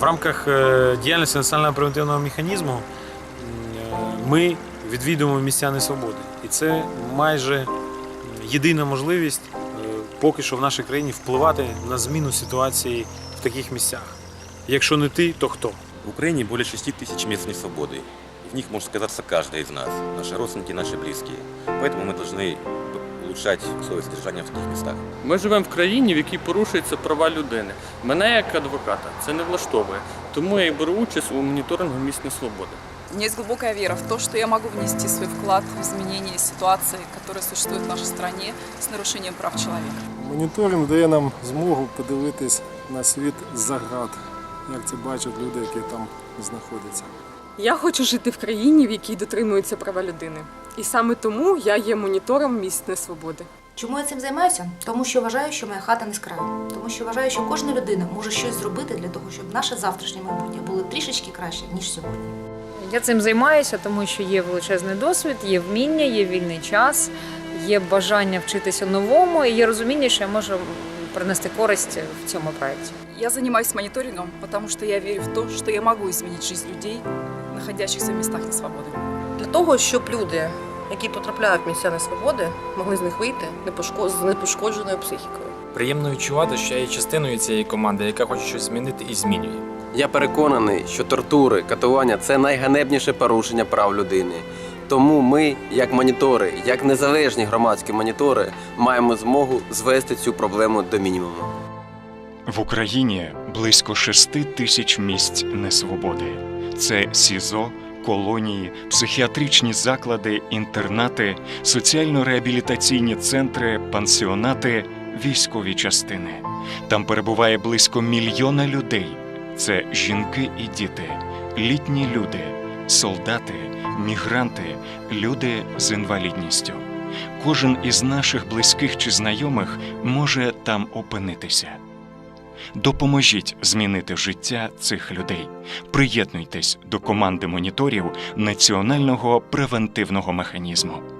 В рамках е, діяльності національного превентивного механізму м, е, ми відвідуємо місця несвободи. І це майже м, єдина можливість е, поки що в нашій країні впливати на зміну ситуації в таких місцях. Якщо не ти, то хто? В Украине более 6 тысяч мест несвободы. В них может оказаться каждый из нас, наши родственники, наши близкие. Поэтому мы должны улучшать условия содержания в таких местах. Ми живемо в країні, в якій порушуються права людини. Мене як адвоката це не влаштовує. Тому я і беру участь у моніторингу місць несвободи. У меня есть глубокая вера в то, что я могу внести свой вклад в изменение ситуации, которая существует в нашей стране с нарушением прав человека. Моніторинг дає нам змогу подивитись на світ з-за град, як це бачать люди, які там знаходяться. Я хочу жити в країні, в якій дотримуються права людини. І саме тому я є монітором місць несвободи. Чому я цим займаюся? Тому що вважаю, що моя хата не з краю. Тому що вважаю, що кожна людина може щось зробити для того, щоб наше завтрашнє майбутнє було трішечки краще, ніж сьогодні. Я цим займаюся, тому що є величезний досвід, є вміння, є вільний час, є бажання вчитися новому, і є розуміння, що я можу принести користь в цьому проєкті. Я занимаюсь мониторингом, потому что я верю в то, что я могу изменить жизнь людей, находящихся в местах несвободы. для того, щоб люди, які потрапляють в місця несвободи, могли з них вийти з непошкодженою психікою. Приємно відчувати, що я є частиною цієї команди, яка хоче щось змінити і змінює. Я переконаний, що тортури, катування це найганебніше порушення прав людини. Тому ми, як монітори, як незалежні громадські монітори, маємо змогу звести цю проблему до мінімуму. В Україні близько 6 тисяч місць несвободи. Це СІЗО, колонії, психіатричні заклади, інтернати, соціально-реабілітаційні центри, пансіонати, військові частини. Там перебуває близько мільйона людей. Це жінки і діти, літні люди, солдати, мігранти, люди з інвалідністю. Кожен із наших близьких чи знайомих може там опинитися. Допоможіть змінити життя цих людей. Приєднуйтесь до команди моніторів національного превентивного механізму.